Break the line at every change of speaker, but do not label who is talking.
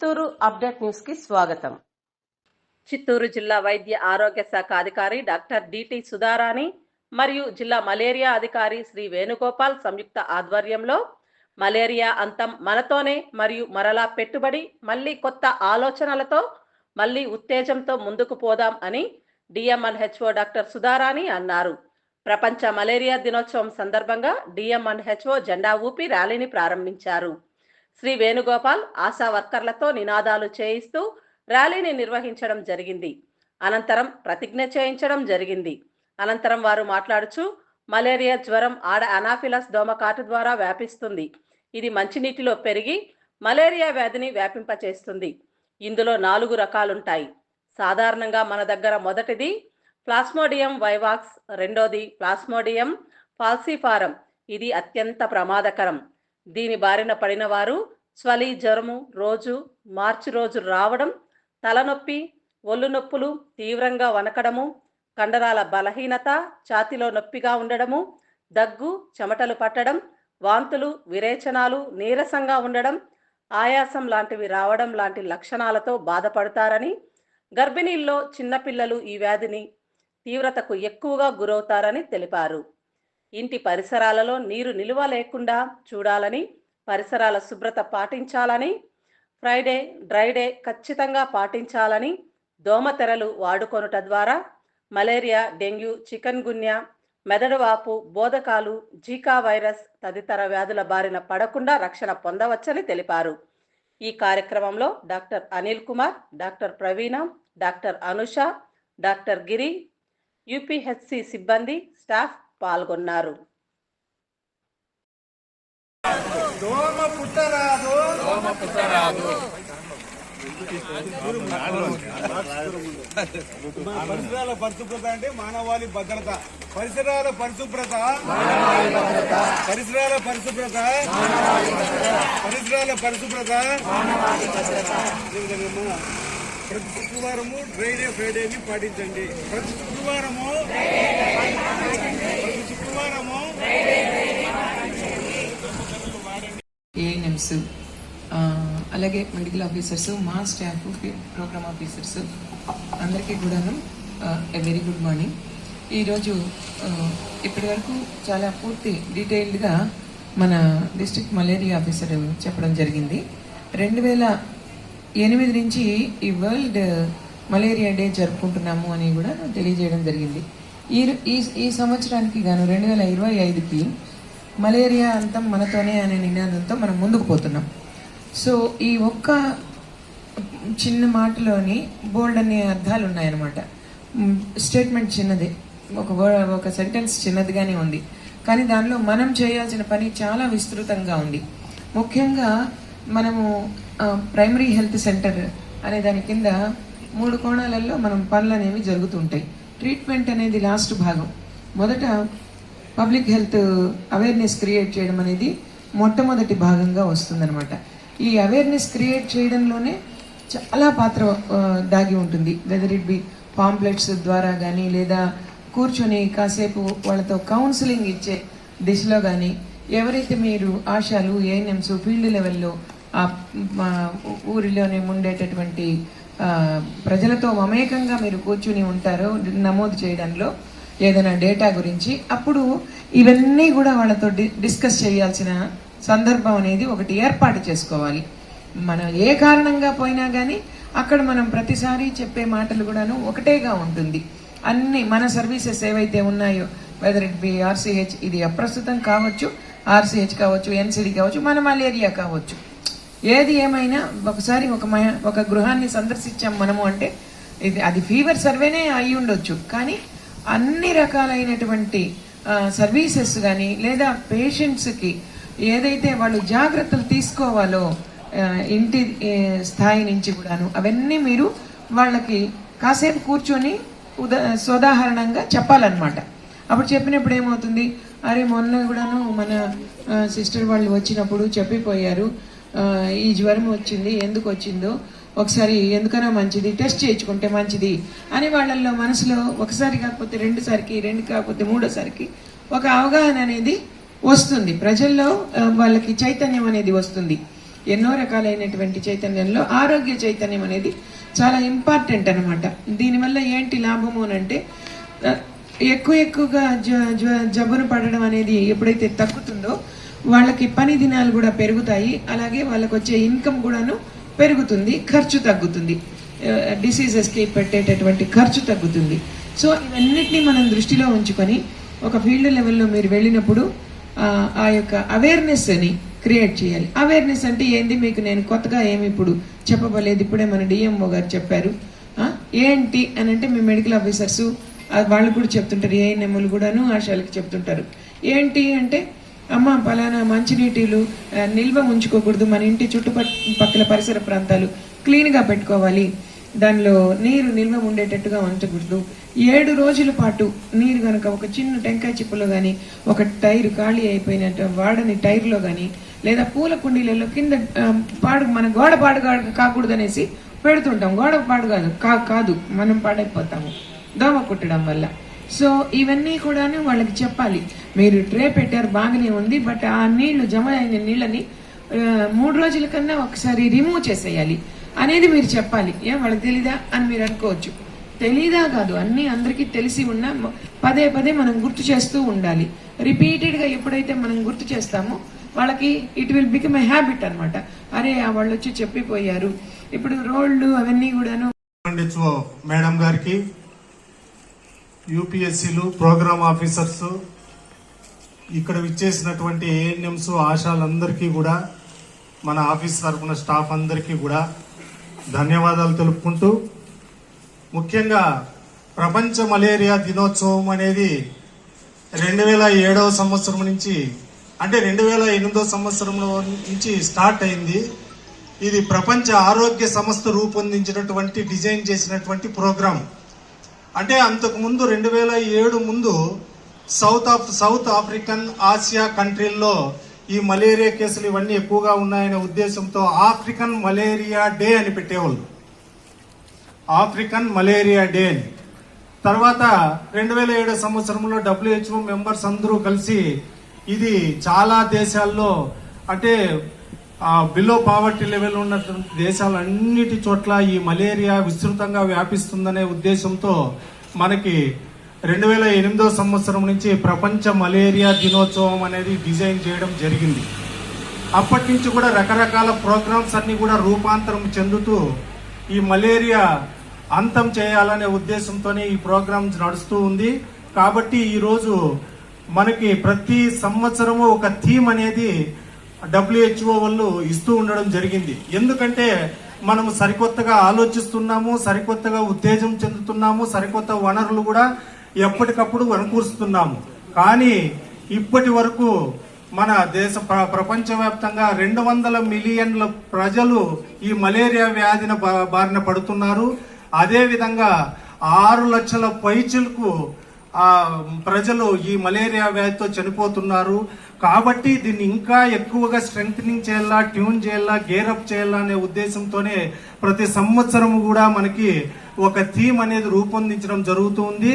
Chittoor update న్యూస్కి స్వాగతం. చిత్తూరు జిల్లా వైద్య ఆరోగ్య శాఖ అధికారి డాక్టర్ డిటి సుధారాణి మరియు జిల్లా మలేరియా అధికారి శ్రీ వేణుగోపాల్ సంయుక్త ఆధ్వర్యంలో మలేరియా అంతం మనతోనే మరియు మరలా పెట్టుబడి మళ్ళీ కొత్త ఆలోచనలతో మళ్ళీ ఉత్తేజంతో ముందుకు పోదాం అని డిఎంఎన్హెచ్ఓ డాక్టర్ సుధారాణి అన్నారు. ప్రపంచ మలేరియా దినోత్సవం సందర్భంగా డిఎంఎన్హెచ్ఓ జెండా ఊపి ర్యాలీని ప్రారంభించారు. శ్రీ వేణుగోపాల్ ఆశా వర్కర్లతో నినాదాలు చేయిస్తూ ర్యాలీని నిర్వహించడం జరిగింది. అనంతరం ప్రతిజ్ఞ చేయించడం జరిగింది. అనంతరం వారు మాట్లాడుచు మలేరియా జ్వరం ఆడ అనాఫిలస్ దోమకాటు ద్వారా వ్యాపిస్తుంది. ఇది మంచినీటిలో పెరిగి మలేరియా వ్యాధిని వ్యాపింపచేస్తుంది. ఇందులో నాలుగు రకాలుంటాయి. సాధారణంగా మన దగ్గర మొదటిది ప్లాస్మోడియం వైవాక్స్ రెండోది ప్లాస్మోడియం ఫాల్సిఫారం. ఇది అత్యంత ప్రమాదకరం. దీని బారిన పడిన వారు స్వలి జ్వరము రోజు మార్చి రోజు రావడం తలనొప్పి ఒళ్ళు నొప్పులు తీవ్రంగా వనకడము కండరాల బలహీనత ఛాతిలో నొప్పిగా ఉండడము దగ్గు చెమటలు పట్టడం వాంతులు విరేచనాలు నీరసంగా ఉండడం ఆయాసం లాంటివి రావడం లాంటి లక్షణాలతో బాధపడతారని గర్భిణీల్లో చిన్నపిల్లలు ఈ వ్యాధిని తీవ్రతకు ఎక్కువగా గురవుతారని తెలిపారు. ఇంటి పరిసరాలలో నీరు నిలువ లేకుండా చూడాలని పరిసరాల శుభ్రత పాటించాలని ఫ్రైడే డ్రైడే ఖచ్చితంగా పాటించాలని దోమతెరలు వాడుకొనుట ద్వారా మలేరియా డెంగ్యూ చికెన్ గున్యా మెదడువాపు బోధకాలు జీకా వైరస్ తదితర వ్యాధుల బారిన పడకుండా రక్షణ పొందవచ్చని తెలిపారు. ఈ కార్యక్రమంలో doctor Anil Kumar doctor Praveena doctor Anusha doctor Giri UPHC సిబ్బంది స్టాఫ్ పాల్గొన్నారు.
దోమ పుట్టరాదు.
దోమ పుట్టరాదు.
పరిసరాల పరిశుభ్రత అంటే మానవాళి భద్రత. పరిసరాల పరిశుభ్రత. పరిసరాల పరిశుభ్రత. పరిసరాల పరిశుభ్రత. ప్రతి శుక్రవారము డ్రైడే ఫ్రైడేని పాటించండి. ప్రతి శుక్రవారము ప్రతి శుక్రవారము
ఏఎన్ఎంస్ అలాగే మెడికల్ ఆఫీసర్స్ మా స్టాఫ్ ప్రోగ్రామ్ ఆఫీసర్స్ అందరికీ కూడాను ఎ వెరీ గుడ్ మార్నింగ్ ఈరోజు ఇప్పటి వరకు చాలా పూర్తి డీటెయిల్డ్గా మన డిస్ట్రిక్ట్ మలేరియా ఆఫీసర్ చెప్పడం జరిగింది. రెండు వేల ఎనిమిది నుంచి ఈ వరల్డ్ మలేరియా డే జరుపుకుంటున్నాము అని కూడా తెలియజేయడం జరిగింది. ఈ ఈ ఈ సంవత్సరానికి గాను రెండు వేల ఇరవై ఐదుకి మలేరియా అంతం మనతోనే అనే నినాదంతో మనం ముందుకు పోతున్నాం. సో ఈ ఒక్క చిన్న మాటలోని బోల్డ్ అనే అర్థాలు ఉన్నాయన్నమాట. స్టేట్మెంట్ చిన్నదే. ఒక ఒక సెంటెన్స్ చిన్నదిగానే ఉంది. కానీ దానిలో మనం చేయాల్సిన పని చాలా విస్తృతంగా ఉంది. ముఖ్యంగా మనము ప్రైమరీ హెల్త్ సెంటర్ అనే దాని కింద మూడు కోణాలలో మనం పనులు అనేవి జరుగుతుంటాయి. ట్రీట్మెంట్ అనేది లాస్ట్ భాగం. మొదట పబ్లిక్ హెల్త్ అవేర్నెస్ క్రియేట్ చేయడం అనేది మొట్టమొదటి భాగంగా వస్తుందన్నమాట. ఈ అవేర్నెస్ క్రియేట్ చేయడంలోనే చాలా పాత్ర దాగి ఉంటుంది. వెదర్ ఇట్ బి పాంప్లెట్స్ ద్వారా కానీ లేదా కూర్చొని కాసేపు వాళ్ళతో కౌన్సిలింగ్ ఇచ్చే దిశలో కానీ ఎవరైతే మీరు ఆశాలు ఏఎన్ఎంస్ ఫీల్డ్ లెవెల్లో ఊరిలోనే ఉండేటటువంటి ప్రజలతో మమేకంగా మీరు కూర్చుని ఉంటారో నమోదు చేయడంలో ఏదైనా డేటా గురించి అప్పుడు ఇవన్నీ కూడా వాళ్ళతో డి- డిస్కస్ చేయాల్సిన సందర్భం అనేది ఒకటి ఏర్పాటు చేసుకోవాలి. మనం ఏ కారణంగా పోయినా కానీ అక్కడ మనం ప్రతిసారి చెప్పే మాటలు కూడాను ఒకటేగా ఉంటుంది. అన్ని మన సర్వీసెస్ ఏవైతే ఉన్నాయో వెదర్ ఇట్ బి ఆర్సీహెచ్ ఇది అప్రస్తుతం కావచ్చు ఆర్సీహెచ్ కావచ్చు ఎన్సీడీ కావచ్చు మన మలేరియా కావచ్చు. ఏది ఏమైనా ఒకసారి ఒక ఒక గృహాన్ని సందర్శించాం మనము అంటే ఇది అది ఫీవర్ సర్వేనే అయి ఉండొచ్చు. కానీ అన్ని రకాలైనటువంటి సర్వీసెస్ కానీ లేదా పేషెంట్స్కి ఏదైతే వాళ్ళు జాగ్రత్తలు తీసుకోవాలో ఇంటి స్థాయి నుంచి కూడాను అవన్నీ మీరు వాళ్ళకి కాసేపు కూర్చొని ఉదా సోదాహరణంగా చెప్పాలన్నమాట. అప్పుడు చెప్పినప్పుడు ఏమవుతుంది? అరే మొన్న కూడాను మన సిస్టర్ వాళ్ళు వచ్చినప్పుడు చెప్పిపోయారు. ఈ జ్వరం వచ్చింది ఎందుకు వచ్చిందో ఒకసారి ఎందుకైనా మంచిది టెస్ట్ చేయించుకుంటే మంచిది అని వాళ్ళల్లో మనసులో ఒకసారి కాకపోతే రెండుసారికి రెండు కాకపోతే మూడోసారికి ఒక అవగాహన అనేది వస్తుంది. ప్రజల్లో వాళ్ళకి చైతన్యం అనేది వస్తుంది. ఎన్నో రకాలైనటువంటి చైతన్యంలో ఆరోగ్య చైతన్యం అనేది చాలా ఇంపార్టెంట్ అనమాట దీనివల్ల ఏంటి లాభము అని అంటే ఎక్కువ ఎక్కువగా జ జ- జబ్బును పడడం అనేది ఎప్పుడైతే తగ్గుతుందో వాళ్ళకి పని దినాలు కూడా పెరుగుతాయి. అలాగే వాళ్ళకి వచ్చే ఇన్కమ్ కూడాను పెరుగుతుంది ఖర్చు తగ్గుతుంది. డిసీజెస్కి పెట్టేటటువంటి ఖర్చు తగ్గుతుంది. సో ఇవన్నిటిని మనం దృష్టిలో ఉంచుకొని ఒక ఫీల్డ్ లెవెల్లో మీరు వెళ్ళినప్పుడు ఆ, యొక్క అవేర్నెస్ని క్రియేట్ చేయాలి. అవేర్నెస్ అంటే ఏంది? మీకు నేను కొత్తగా ఏమి ఇప్పుడు చెప్పబలేదు. ఇప్పుడే మన డిఎంఓ గారు చెప్పారు. ఏంటి అని అంటే మీ మెడికల్ ఆఫీసర్స్ వాళ్ళు కూడా చెప్తుంటారు. ఏఎన్ఎంలు కూడాను ఆశాలకి చెప్తుంటారు. ఏంటి అంటే అమ్మ పలానా మంచినీటిలు నిల్వ ఉంచుకోకూడదు మన ఇంటి చుట్టుపక్కల పరిసర ప్రాంతాలు. క్లీన్గా పెట్టుకోవాలి. దానిలో నీరు నిల్వ ఉండేటట్టుగా ఉంచకూడదు. ఏడు రోజుల పాటు నీరు కనుక ఒక చిన్న టెంకాయ చిప్పలో కానీ ఒక టైర్ ఖాళీ అయిపోయినట్టు వాడని టైర్లో కానీ లేదా పూల కుండీలలో కింద పాడు మన గోడ పాడు కాకూడదు అనేసి పెడుతుంటాం. గోడ పాడు కాదు కా- కాదు మనం పాడైపోతాము. దోమ కుట్టడం వల్ల. సో ఇవన్నీ కూడాను వాళ్ళకి చెప్పాలి. మీరు ట్రే పెట్టారు బాగానే ఉంది బట్ ఆ నీళ్ళు జమ అయిన నీళ్ళని మూడు రోజుల కన్నా ఒకసారి రిమూవ్ చేసేయాలి అనేది మీరు చెప్పాలి. ఏం వాళ్ళకి తెలీదా అని మీరు అనుకోవచ్చు. తెలీదా కాదు అన్నీ అందరికీ తెలిసి ఉన్నా పదే పదే మనం గుర్తు చేస్తూ ఉండాలి. రిపీటెడ్గా ఎప్పుడైతే మనం గుర్తు చేస్తామో వాళ్ళకి it will become a habit అనమాట అరే వాళ్ళు వచ్చి చెప్పిపోయారు. ఇప్పుడు రోడ్లు అవన్నీ కూడాను
మేడం గారికి యూపీఎస్సీలు ప్రోగ్రామ్ ఆఫీసర్స్ ఇక్కడ విచ్చేసినటువంటి ఏఎన్ఎంస్ ఆశాలందరికీ కూడా మన ఆఫీస్ తరఫున స్టాఫ్ అందరికీ కూడా ధన్యవాదాలు తెలుపుకుంటూ ముఖ్యంగా ప్రపంచ మలేరియా దినోత్సవం అనేది రెండు వేల ఏడవ సంవత్సరం నుంచి అంటే రెండు వేల ఎనిమిదో సంవత్సరంలో నుంచి స్టార్ట్ అయింది. ఇది ప్రపంచ ఆరోగ్య సంస్థ రూపొందించినటువంటి డిజైన్ చేసినటువంటి ప్రోగ్రాం అంటే అంతకుముందు రెండు వేల ఏడు ముందు south of south African Asia కంట్రీల్లో ఈ మలేరియా కేసులు ఇవన్నీ ఎక్కువగా ఉన్నాయనే ఉద్దేశంతో ఆఫ్రికన్ మలేరియా డే అని పెట్టేవాళ్ళు. ఆఫ్రికన్ మలేరియా డే అని. తర్వాత రెండు వేల ఏడు సంవత్సరంలో డబ్ల్యూహెచ్ఓ మెంబర్స్ అందరూ కలిసి ఇది చాలా దేశాల్లో అంటే బిలో పావర్టీ లెవెల్ ఉన్నటువంటి దేశాలన్నిటి చోట్ల ఈ మలేరియా విస్తృతంగా వ్యాపిస్తుందనే ఉద్దేశంతో మనకి రెండు వేల ఎనిమిదో సంవత్సరం నుంచి ప్రపంచ మలేరియా దినోత్సవం అనేది డిజైన్ చేయడం జరిగింది. అప్పటి నుంచి కూడా రకరకాల ప్రోగ్రామ్స్ అన్నీ కూడా రూపాంతరం చెందుతూ ఈ మలేరియా అంతం చేయాలనే ఉద్దేశంతోనే ఈ ప్రోగ్రామ్స్ నడుస్తూ ఉంది. కాబట్టి ఈరోజు మనకి ప్రతి సంవత్సరము ఒక థీమ్ అనేది డబ్ల్యూహెచ్ఓ వాళ్ళు ఇస్తూ ఉండడం జరిగింది. ఎందుకంటే మనం సరికొత్తగా ఆలోచిస్తున్నాము సరికొత్తగా ఉత్తేజం చెందుతున్నాము సరికొత్త వనరులు కూడా ఎప్పటికప్పుడు వనకూరుస్తున్నాము కానీ ఇప్పటి వరకు మన దేశ ప్ర- ప్రపంచవ్యాప్తంగా రెండు వందల మిలియన్ల ప్రజలు ఈ మలేరియా వ్యాధిన బా- బారిన పడుతున్నారు. అదేవిధంగా ఆరు లక్షల పైచులకు ప్రజలు ఈ మలేరియా వ్యాధితో చనిపోతున్నారు. కాబట్టి దీన్ని ఇంకా ఎక్కువగా స్ట్రెంగ్ చేయాలా ట్యూన్ చేయాలా గేరప్ చేయాలా అనే ఉద్దేశంతోనే ప్రతి సంవత్సరం కూడా మనకి ఒక థీమ్ అనేది రూపొందించడం జరుగుతుంది